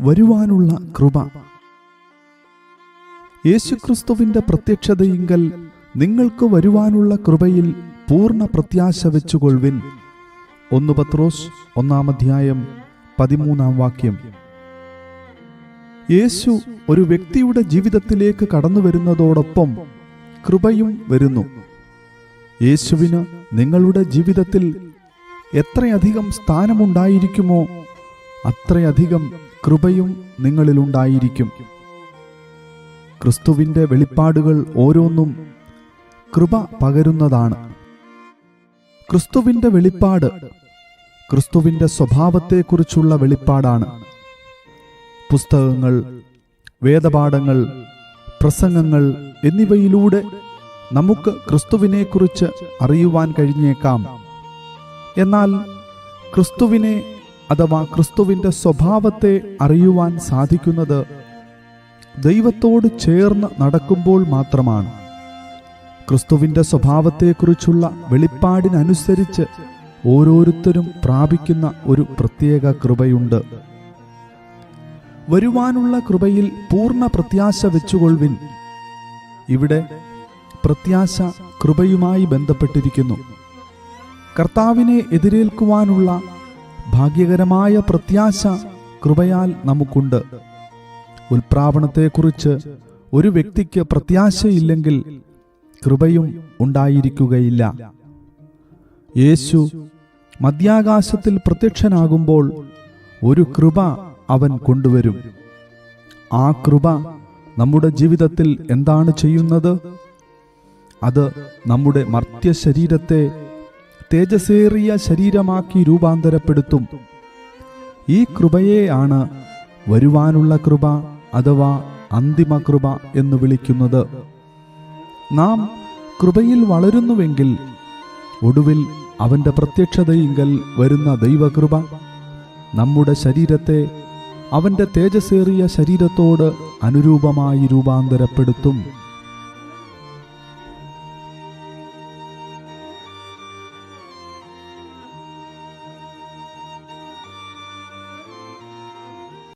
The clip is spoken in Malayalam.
വരുവാനുള്ള കൃപ. യേശുക്രിസ്തുവിന്റെ പ്രത്യക്ഷതയിങ്കൽ നിങ്ങൾക്ക് വരുവാനുള്ള കൃപയിൽ പൂർണ പ്രത്യാശ വെച്ചുകൊള്ളുവിൻ. ഒന്ന് പത്രോസ് ഒന്നാം അധ്യായം പതിമൂന്നാം വാക്യം. യേശു ഒരു വ്യക്തിയുടെ ജീവിതത്തിലേക്ക് കടന്നു വരുന്നതോടൊപ്പം കൃപയും വരുന്നു. യേശുവിന് നിങ്ങളുടെ ജീവിതത്തിൽ എത്രയധികം സ്ഥാനമുണ്ടായിരിക്കുമോ അത്രയധികം കൃപയും നിങ്ങളിലുണ്ടായിരിക്കും. ക്രിസ്തുവിന്റെ വെളിപ്പാടുകൾ ഓരോന്നും കൃപ പകരുന്നതാണ്. ക്രിസ്തുവിന്റെ വെളിപ്പാട് ക്രിസ്തുവിന്റെ സ്വഭാവത്തെക്കുറിച്ചുള്ള വെളിപ്പാടാണ്. പുസ്തകങ്ങൾ വേദപാഠങ്ങൾ പ്രസംഗങ്ങൾ എന്നിവയിലൂടെ നമുക്ക് ക്രിസ്തുവിനെക്കുറിച്ച് അറിയുവാൻ കഴിഞ്ഞേക്കാം. എന്നാൽ ക്രിസ്തുവിനെ അഥവാ ക്രിസ്തുവിന്റെ സ്വഭാവത്തെ അറിയുവാൻ സാധിക്കുന്നത് ദൈവത്തോട് ചേർന്ന് നടക്കുമ്പോൾ മാത്രമാണ്. ക്രിസ്തുവിന്റെ സ്വഭാവത്തെക്കുറിച്ചുള്ള വെളിപ്പാടിനനുസരിച്ച് ഓരോരുത്തരും പ്രാപിക്കുന്ന ഒരു പ്രത്യേക കൃപയുണ്ട്. വരുവാനുള്ള കൃപയിൽ പൂർണ പ്രത്യാശ വെച്ചുകൊള്ളുവിൻ. ഇവിടെ പ്രത്യാശ കൃപയുമായി ബന്ധപ്പെട്ടിരിക്കുന്നു. കർത്താവിനെ എതിരേൽക്കുവാനുള്ള ഭാഗ്യകരമായ പ്രത്യാശ കൃപയാൽ നമുക്കുണ്ട്. ഉൽപ്രാവണത്തെക്കുറിച്ച് ഒരു വ്യക്തിക്ക് പ്രത്യാശയില്ലെങ്കിൽ കൃപയും ഉണ്ടായിരിക്കുകയില്ല. യേശു മധ്യാകാശത്തിൽ പ്രത്യക്ഷനാകുമ്പോൾ ഒരു കൃപ അവൻ കൊണ്ടുവരും. ആ കൃപ നമ്മുടെ ജീവിതത്തിൽ എന്താണ് ചെയ്യുന്നത്? അത് നമ്മുടെ മർത്യ ശരീരത്തെ തേജസേറിയ ശരീരമാക്കി രൂപാന്തരപ്പെടുത്തും. ഈ കൃപയെയാണ് വരുവാനുള്ള കൃപ അഥവാ അന്തിമ കൃപ എന്ന് വിളിക്കുന്നത്. നാം കൃപയിൽ വളരുന്നുവെങ്കിൽ ഒടുവിൽ അവന്റെ പ്രത്യക്ഷതയിങ്കൽ വരുന്ന ദൈവകൃപ നമ്മുടെ ശരീരത്തെ അവന്റെ തേജസേറിയ ശരീരത്തോട് അനുരൂപമായി രൂപാന്തരപ്പെടുത്തും.